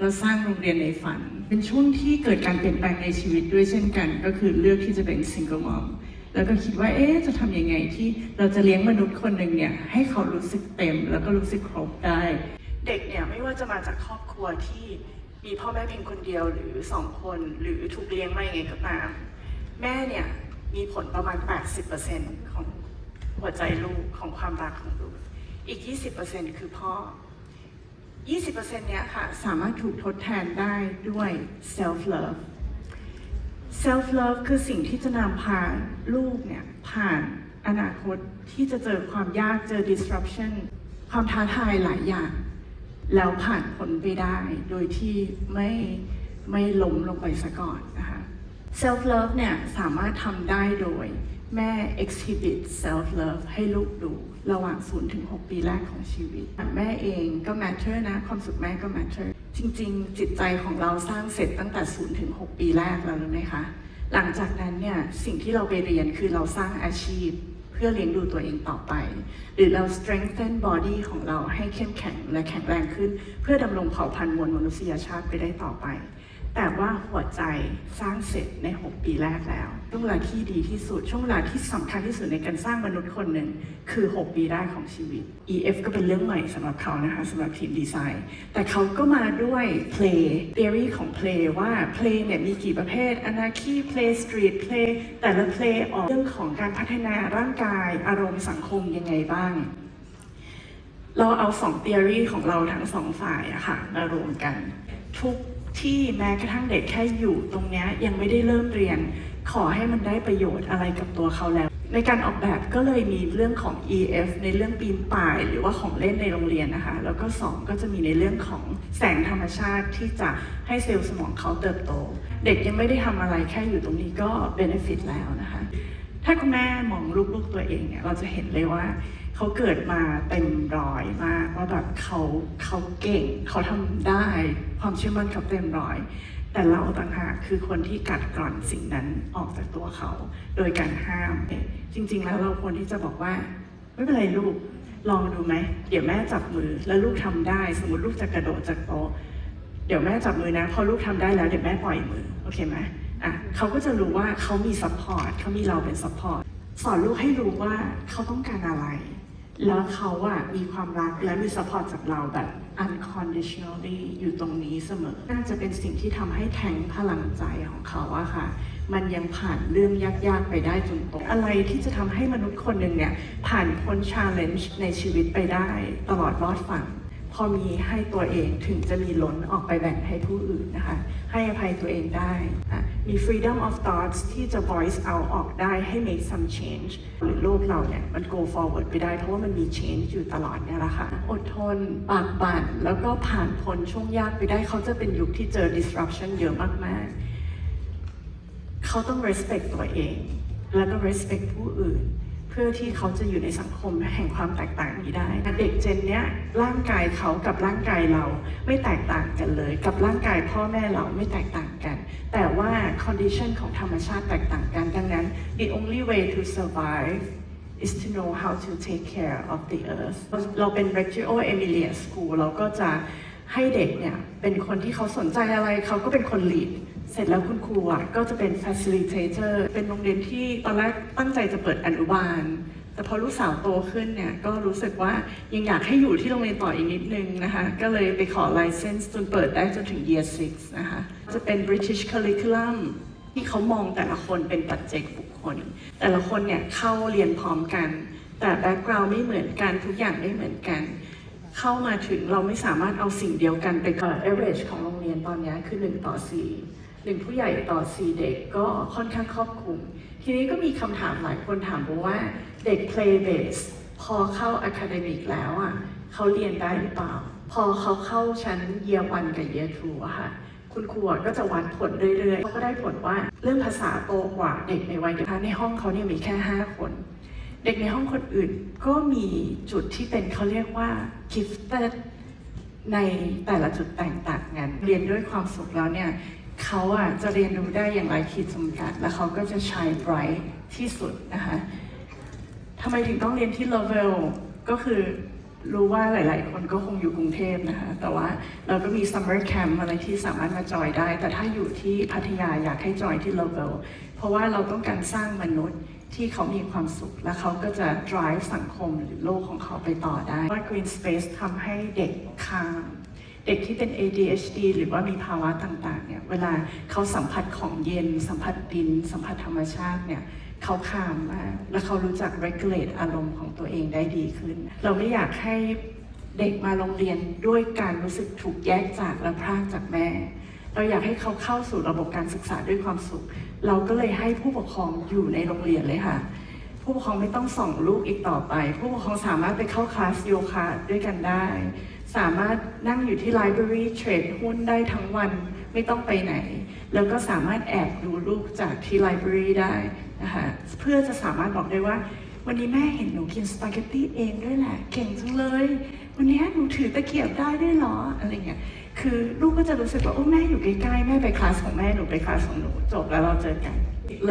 เราสร้างโรงเรียนในฝัน เป็นช่วงที่เกิดการเปลี่ยนแปลงในชีวิตด้วยเช่นกัน ก็คือเลือกที่จะเป็นซิงเกิลมอมแล้วก็คิดว่าเอ๊ะจะทำยังไงที่เราจะเลี้ยงมนุษย์คนหนึ่งเนี่ยให้เขารู้สึกเต็ม แล้วก็รู้สึกครบได้ เด็กเนี่ยไม่ว่าจะมาจากครอบครัวที่มีพ่อแม่เพียงคนเดียวหรือสองคนหรือถูกเลี้ยงมาอย่างไงก็ตาม แม่เนี่ยมีผลประมาณ 80%ของหัวใจลูกของความรักของลูก อีก 20%คือพ่อ 20%เนี้ยค่ะ สามารถถูกทดแทนได้ด้วย self love self love คือสิ่งที่จะนำพาลูกเนี่ย ผ่านอนาคตที่จะเจอความยากเจอ disruption ความท้าทายหลายอย่าง แล้วผ่านผลไปได้ โดยที่ไม่ไม่ล้มลงไปซะก่อนนะคะ self love เนี่ยสามารถทำได้โดยแม่ exhibit self love ให้ลูกดู ระหว่าง 0 ถึง 6 ปีแรกของชีวิต แม่เองก็ matter นะ ความสุขแม่ก็ matter จริง ๆ จิตใจของเราสร้างเสร็จตั้งแต่ 0 ถึง 6 ปีแรกแล้วรู้ไหมคะ หลังจากนั้นเนี่ย สิ่งที่เราไปเรียนคือเราสร้างอาชีพ เพื่อเลี้ยงดูตัวเองต่อไป หรือเรา strengthen body ของเราให้เข้มแข็งและแข็งแรงขึ้น เพื่อดำรงเผ่าพันธุ์มวลมนุษยชาติไปได้ต่อไป แต่ว่าหัวใจสร้างเสร็จใน 6 ปีแรกแล้วช่วงเวลาที่ดีที่สุด ช่วงเวลาที่สำคัญที่สุดในการสร้างมนุษย์คนหนึ่งคือ 6 ปีแรกของชีวิต EF ก็เป็นเรื่องใหม่สำหรับเขานะคะสำหรับทีมดีไซน์ แต่เขาก็มาด้วย play theory ของ play ว่า play เนี่ยมีกี่ประเภท anarchy play street play แต่ละ play ออกเรื่องของการพัฒนาร่างกาย อารมณ์สังคมยังไงบ้างเราเอาสอง theory ของเราทั้งสองฝ่ายอะค่ะมารวมกัน ทุก ที่แม้กระทั่งเด็กแค่อยู่ตรงนี้ยังไม่ได้เริ่มเรียน ขอให้มันได้ประโยชน์อะไรกับตัวเขาแล้ว ในการออกแบบก็เลยมีเรื่องของ EF ในเรื่องปีนป่าย หรือว่าของเล่นในโรงเรียนนะคะ แล้วก็สองก็จะมีในเรื่องของแสงธรรมชาติที่จะให้เซลล์สมองเขาเติบโต เด็กยังไม่ได้ทำอะไรแค่อยู่ตรงนี้ก็ benefit แล้วนะคะ ถ้าคุณแม่มองลูกๆตัวเองเนี่ยเราจะเห็นเลยว่า เขาเกิดมาเต็มร้อยมากว่าแบบเขาเขาเก่งเขาทำได้ความเชื่อมั่นเขาเต็มร้อย แต่เราต่างหากคือคนที่กัดกร่อนสิ่งนั้นออกจากตัวเขา โดยการห้าม จริง ๆ แล้วเราควรที่จะบอกว่า ไม่เป็นไรลูกลองดูไหมเดี๋ยวแม่จับมือแล้วลูกทำได้ สมมติลูกจะกระโดดจากโต๊ะเดี๋ยวแม่จับมือนะ พอลูกทำได้แล้วเดี๋ยวแม่ปล่อยมือโอเคไหมอะเขาก็จะรู้ว่าเขามีซัพพอร์ตเขามีเราเป็นซัพพอร์ตสอนลูกให้รู้ว่าเขาต้องการอะไร แล้วเขาอะมีความรักและมีซัพพอร์ตจากเราแบบ unconditionally อยู่ตรงนี้เสมอ น่าจะเป็นสิ่งที่ทำให้แทงพลังใจของเขาอะค่ะ มันยังผ่านเรื่องยาก ๆ ไปได้จนโตอะไรที่จะทำให้มนุษย์คนหนึ่งเนี่ย ผ่านพ้น challenge ในชีวิตไปได้ ตลอดรอดฝั่ง พอมีให้ตัวเองถึงจะมีล้นออกไปแบ่งให้ผู้อื่นนะคะ ให้อภัยตัวเองได้อะ มี freedom of thoughts ที่จะ voice out ออกได้ให้ make some change หรือโลกเราเนี่ย มัน go forward ไปได้ เพราะว่ามันมี change อยู่ตลอดเนี่ยแหละค่ะอดทนปากบั่นแล้วก็ผ่านพ้นช่วงยากไปได้เขาจะเป็นยุคที่เจอ disruption เยอะมาก ๆ เขาต้อง respect ตัวเอง แล้วก็ respect ผู้อื่นเพื่อที่เขาจะอยู่ในสังคมแห่งความแตกต่างนี้ได้ เด็กเจนเนี้ยร่างกายเขากับร่างกายเราไม่แตกต่างกันเลย กับร่างกายพ่อแม่เราไม่แตกต่างกัน แต่ว่า condition ของธรรมชาติแตกต่างกัน ดังนั้น the only way to survive is to know how to take care of the earth เราเป็น Reggio Emilia School เราก็จะให้เด็กเนี่ย เป็นคนที่เขาสนใจอะไรเขาก็เป็นคน lead เสร็จแล้วคุณครูอะก็จะเป็น facilitator เป็นโรงเรียนที่ตอนแรกตั้งใจจะเปิดอนุบาล แต่พอลูกสาวโตขึ้นเนี่ยก็รู้สึกว่ายังอยากให้อยู่ที่โรงเรียนต่ออีกนิดนึงนะคะ ก็เลยไปขอ license จนเปิดได้จนถึง year 6 นะคะ จะเป็น British curriculum ที่เขามองแต่ละคนเป็นปัจเจกบุคคล แต่ละคนเนี่ยเข้าเรียนพร้อมกัน แต่ background ไม่เหมือนกันทุกอย่างไม่เหมือนกัน เข้ามาถึงเราไม่สามารถเอาสิ่งเดียวกันไปก่อน average ของโรงเรียนตอนนี้คือ 1 ต่อ 4 หนึ่งผู้ใหญ่ต่อ4เด็กก็ค่อนข้างครอบคลุม ทีนี้ก็มีคำถามหลายคนถามว่าเด็ก play base พอเข้า academic แล้วอะเขาเรียนได้หรือเปล่า พอเขาเข้าชั้น year 1กับ year 2อะค่ะคุณครูก็จะวัดผลเรื่อยๆเขาก็ได้ผลว่าเรื่องภาษาโตกว่าเด็กในวัยเดียวกันในห้องเขาเนี่ยมีแค่ 5 คน เด็กในห้องคนอื่นก็มีจุดที่เป็นเขาเรียกว่า gifted ในแต่ละจุดแตกต่างกัน เรียนด้วยความสุขแล้วเนี่ย เขาอะจะเรียนรู้ได้อย่างไรขีดจำกัด แล้วเขาก็จะ shine bright ที่สุดนะคะทำไมถึงต้องเรียนที่ level ก็คือรู้ว่าหลาย ๆ คนก็คงอยู่กรุงเทพนะคะ แต่ว่าเราก็มี summer camp อะไรที่สามารถมาจอยได้ แต่ถ้าอยู่ที่พัทยาอยากให้จอยที่ local เพราะว่าเราต้องการสร้างมนุษย์ที่เขามีความสุข และเขาก็จะ drive สังคมหรือโลกของเขาไปต่อได้ว่า green space ทำให้เด็กข้าม เด็กที่เป็น ADHD หรือว่ามีภาวะต่างๆเนี่ยเวลาเขาสัมผัสของเย็น สัมผัสดิน สัมผัสธรรมชาติเนี่ยเขาคามมากและเขารู้จัก regulate อารมณ์ของตัวเองได้ดีขึ้น เราไม่อยากให้เด็กมาโรงเรียนด้วยการรู้สึกถูกแยกจากและพรากจากแม่ เราอยากให้เขาเข้าสู่ระบบการศึกษาด้วยความสุข เราก็เลยให้ผู้ปกครองอยู่ในโรงเรียนเลยค่ะ ผู้ปกครองไม่ต้องส่งลูกอีกต่อไป ผู้ปกครองสามารถไปเข้าคลาสโยคะด้วยกันได้ สามารถนั่งอยู่ที่ไลบรารีเทรดหุ้นได้ทั้งวันไม่ต้องไปไหน แล้วก็สามารถแอบดูลูกจากที่ไลบรารีได้นะคะเพื่อจะสามารถบอกได้ว่า วันนี้แม่เห็นหนูกินสปาเกตตี้เองด้วยแหละ เก่งจังเลย วันนี้หนูถือตะเกียบได้ด้วยเหรออะไรเงี้ยคือลูกก็จะรู้สึกว่าโอ้แม่อยู่ใกล้ๆแม่ไปคลาสของแม่หนูไปคลาสของหนูจบแล้วเราเจอกัน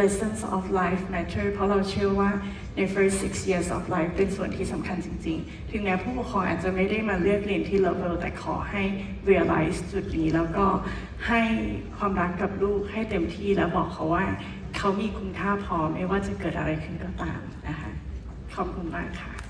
lessons of life matter เพราะเราเชื่อว่าใน first six years of life เป็นส่วนที่สำคัญจริงๆ ถึงแม้ผู้ปกครองอาจจะไม่ได้มาเลือกเรียนที่ level แต่ขอให้ realize จุดนี้แล้วก็ให้ความรักกับลูกให้เต็มที่แล้วบอกเขาว่า เขามีคุณค่าพอไม่ว่าจะเกิดอะไรขึ้นก็ตามนะคะ ขอบคุณมากค่ะ